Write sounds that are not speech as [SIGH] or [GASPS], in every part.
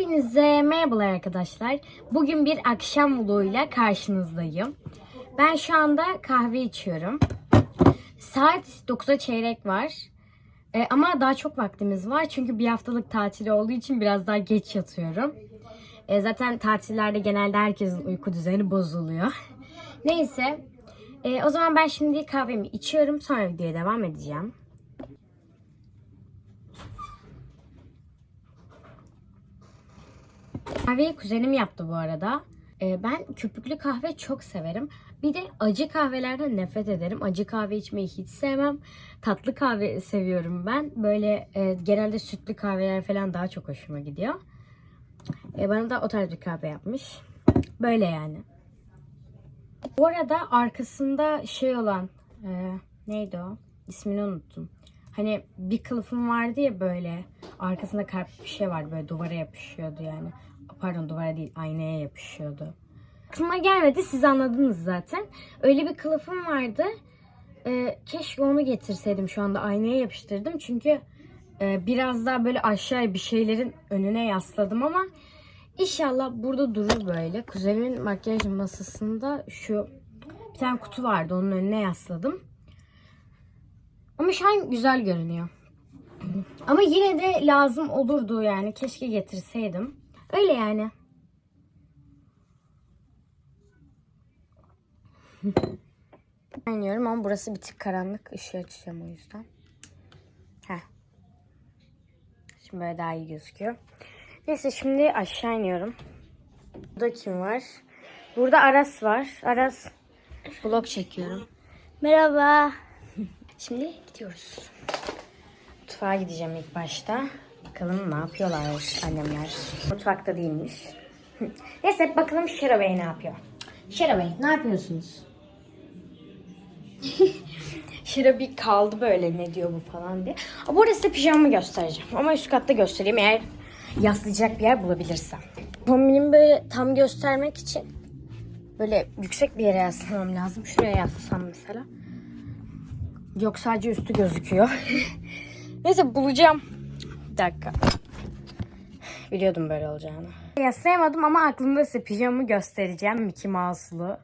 Hepinize merhabalar arkadaşlar. Bugün bir akşam vloguyla karşınızdayım. Ben şu anda kahve içiyorum. Saat 9'a çeyrek var. Ee, ama daha çok vaktimiz var. Çünkü bir haftalık tatili olduğu için biraz daha geç yatıyorum. Ee, zaten tatillerde genelde herkesin uyku düzeni bozuluyor. Neyse. Ee, o zaman ben şimdi kahvemi içiyorum. Sonra videoya devam edeceğim. Kahveyi kuzenim yaptı bu arada. Ee, ben köpüklü kahve çok severim. Bir de acı kahvelerden nefret ederim. Acı kahve içmeyi hiç sevmem. Tatlı kahve seviyorum ben. Böyle e, genelde sütlü kahveler falan daha çok hoşuma gidiyor. E, bana da o tarz bir kahve yapmış. Böyle yani. Bu arada arkasında şey olan e, neydi o? İsmini unuttum. Hani bir kılıfım vardı ya böyle arkasında kalp bir şey vardı böyle duvara yapışıyordu yani. Pardon duvara değil aynaya yapışıyordu. Aklıma gelmedi siz anladınız zaten. Öyle bir kılıfım vardı. E, keşke onu getirseydim şu anda aynaya yapıştırdım. Çünkü e, biraz daha böyle aşağıya bir şeylerin önüne yasladım ama inşallah burada durur böyle. Kuzenimin makyaj masasında şu bir tane kutu vardı onun önüne yasladım. Ama şu an güzel görünüyor. Ama yine de lazım olurdu yani. Keşke getirseydim. Öyle yani. [LAUGHS] Oynuyorum ama burası bir tık karanlık. Işığı açacağım o yüzden. Heh. Şimdi böyle daha iyi gözüküyor. Neyse şimdi aşağı iniyorum. Burada kim var? Burada Aras var. Aras vlog çekiyorum. Merhaba. Şimdi gidiyoruz. Mutfağa gideceğim ilk başta. Bakalım ne yapıyorlar annemler. Mutfakta değilmiş. [LAUGHS] Neyse bakalım Şera Bey ne yapıyor. Şera Bey ne yapıyorsunuz? [LAUGHS] Şera bir kaldı böyle ne diyor bu falan diye. Aa, Bu arada size pijamamı göstereceğim. Ama üst katta göstereyim eğer yaslayacak bir yer bulabilirsem. Kombinimi böyle tam göstermek için böyle yüksek bir yere yaslamam lazım. Şuraya yaslasam mesela. Yok sadece üstü gözüküyor. [LAUGHS] Neyse bulacağım. Bir dakika. Biliyordum böyle olacağını. Yaslayamadım ama aklımda size pijamamı göstereceğim. Mickey Mouse'lu.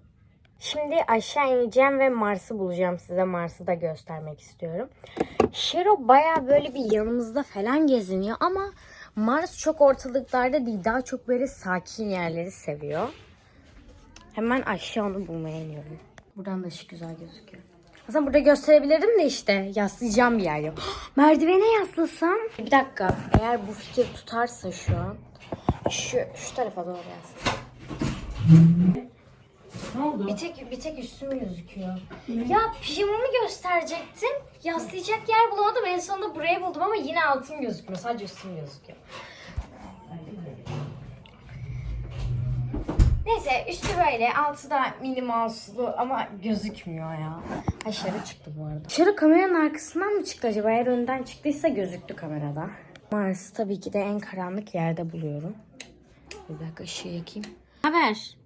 Şimdi aşağı ineceğim ve Mars'ı bulacağım. Size Mars'ı da göstermek istiyorum. Shero baya böyle bir yanımızda falan geziniyor ama Mars çok ortalıklarda değil. Daha çok böyle sakin yerleri seviyor. Hemen aşağı onu bulmaya iniyorum. Buradan da ışık güzel gözüküyor. Aslında burada gösterebilirdim de işte yaslayacağım bir yer yok. [GASPS] Merdivene yaslasam. Bir dakika. Eğer bu fikir tutarsa şu an. Şu, şu tarafa doğru yaslasam. Ne oldu? Bir tek, bir tek üstüm gözüküyor. Ya pijamamı gösterecektim. Yaslayacak yer bulamadım. En sonunda burayı buldum ama yine altım gözükmüyor. Sadece üstüm gözüküyor. Neyse üstü böyle altı da mini mouse'lu ama gözükmüyor ya. Aşağı çıktı bu arada. Dışarı kameranın arkasından mı çıktı acaba? Eğer önden çıktıysa gözüktü kamerada. Mars'ı tabii ki de en karanlık yerde buluyorum. Bir dakika ışığı yakayım. Haber.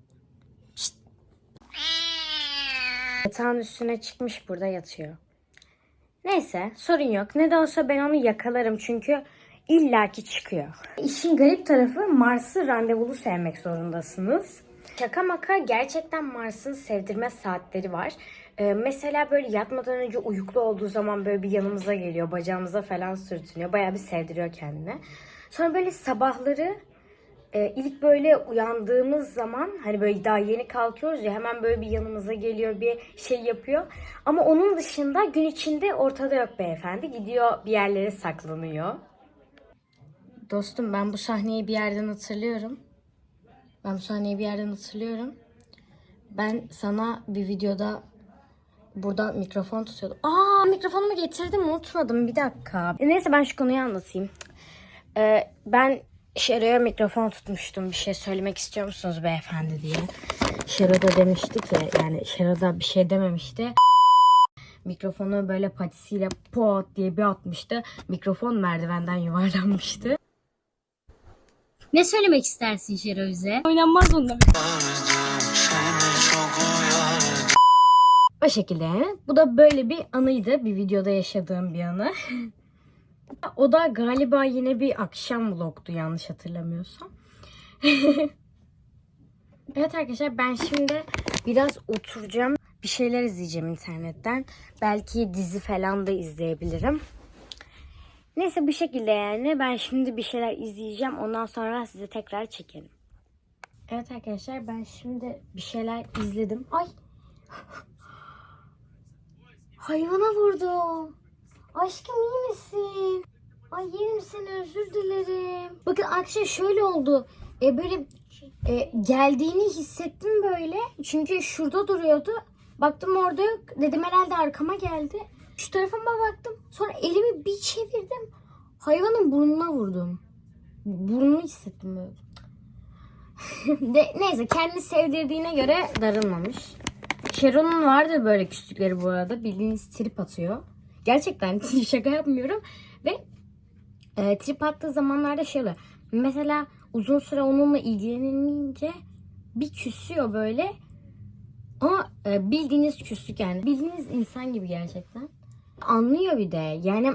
Yatağın üstüne çıkmış burada yatıyor. Neyse sorun yok. Ne de olsa ben onu yakalarım çünkü illaki çıkıyor. İşin garip tarafı Mars'ı randevulu sevmek zorundasınız. Şaka maka gerçekten Mars'ın sevdirme saatleri var. Ee, mesela böyle yatmadan önce uyuklu olduğu zaman böyle bir yanımıza geliyor. Bacağımıza falan sürtünüyor. Bayağı bir sevdiriyor kendine. Sonra böyle sabahları ee, ilk böyle uyandığımız zaman hani böyle daha yeni kalkıyoruz ya hemen böyle bir yanımıza geliyor bir şey yapıyor. Ama onun dışında gün içinde ortada yok beyefendi. Gidiyor bir yerlere saklanıyor. Dostum ben bu sahneyi bir yerden hatırlıyorum. Ben bu sahneyi bir yerden hatırlıyorum. Ben sana bir videoda burada mikrofon tutuyordum. Aa mikrofonumu getirdim unutmadım bir dakika. Neyse ben şu konuyu anlatayım. Ee, ben Şero'ya mikrofon tutmuştum. Bir şey söylemek istiyor musunuz beyefendi diye. Şero da demişti ki yani Şero da bir şey dememişti. Mikrofonu böyle patisiyle pot diye bir atmıştı. Mikrofon merdivenden yuvarlanmıştı. Ne söylemek istersin Şero bize? Oynanmaz bunda. O şekilde yani. Bu da böyle bir anıydı. Bir videoda yaşadığım bir anı. [LAUGHS] O da galiba yine bir akşam vlogdu yanlış hatırlamıyorsam. [LAUGHS] evet arkadaşlar ben şimdi biraz oturacağım. Bir şeyler izleyeceğim internetten. Belki dizi falan da izleyebilirim. Neyse bu şekilde yani. Ben şimdi bir şeyler izleyeceğim. Ondan sonra size tekrar çekelim. Evet arkadaşlar ben şimdi bir şeyler izledim. Ay. [LAUGHS] Hayvana vurdum. Aşkım iyi misin? Ay yerim seni özür dilerim. Bakın arkadaşlar şöyle oldu. E böyle e, geldiğini hissettim böyle. Çünkü şurada duruyordu. Baktım orada yok. Dedim herhalde arkama geldi. Şu tarafıma baktım. Sonra elimi bir çevirdim. Hayvanın burnuna vurdum. Burnunu hissettim böyle. [LAUGHS] De, neyse kendi sevdirdiğine göre darılmamış. Sharon'un vardı böyle küçükleri bu arada. Bildiğiniz trip atıyor. Gerçekten [LAUGHS] şaka yapmıyorum. Ve e, trip attığı zamanlarda şey oluyor. Mesela uzun süre onunla ilgilenilmeyince bir küsüyor böyle. Ama e, bildiğiniz küslük yani. Bildiğiniz insan gibi gerçekten. Anlıyor bir de. Yani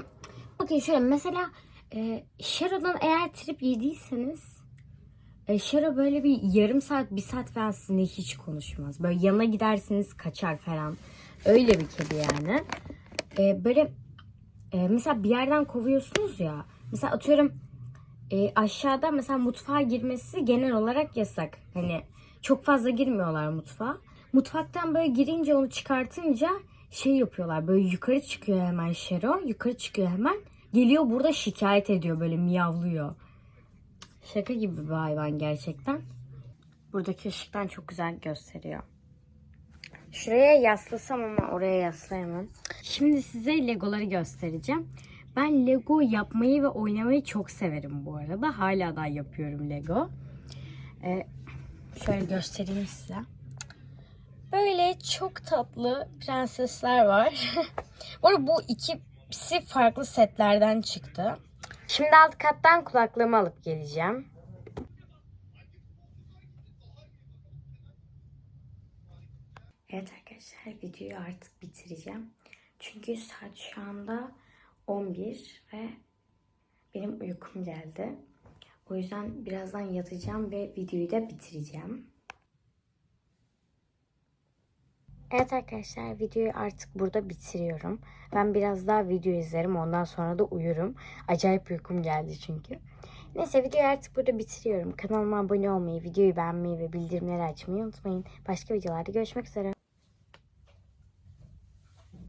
bakın şöyle mesela e, Sharon'dan eğer trip yediyseniz e, Shero böyle bir yarım saat, bir saat falan sizinle hiç konuşmaz. Böyle yanına gidersiniz kaçar falan. Öyle bir kedi yani. E, böyle e, mesela bir yerden kovuyorsunuz ya. Mesela atıyorum e, aşağıda mesela mutfağa girmesi genel olarak yasak. Hani çok fazla girmiyorlar mutfağa. Mutfaktan böyle girince onu çıkartınca şey yapıyorlar. Böyle yukarı çıkıyor hemen Shero. Yukarı çıkıyor hemen. Geliyor burada şikayet ediyor böyle miyavlıyor. Şaka gibi bir hayvan gerçekten. Buradaki ışıktan çok güzel gösteriyor. Şuraya yaslasam ama oraya yaslayamam. Şimdi size legoları göstereceğim. Ben lego yapmayı ve oynamayı çok severim bu arada. Hala da yapıyorum lego. Ee, şöyle göstereyim size. Böyle çok tatlı prensesler var. [LAUGHS] bu arada bu ikisi farklı setlerden çıktı. Şimdi alt kattan kulaklığımı alıp geleceğim. Evet arkadaşlar videoyu artık bitireceğim. Çünkü saat şu anda 11 ve benim uykum geldi. O yüzden birazdan yatacağım ve videoyu da bitireceğim. Evet arkadaşlar videoyu artık burada bitiriyorum. Ben biraz daha video izlerim ondan sonra da uyurum. Acayip uykum geldi çünkü. Neyse videoyu artık burada bitiriyorum. Kanalıma abone olmayı, videoyu beğenmeyi ve bildirimleri açmayı unutmayın. Başka videolarda görüşmek üzere.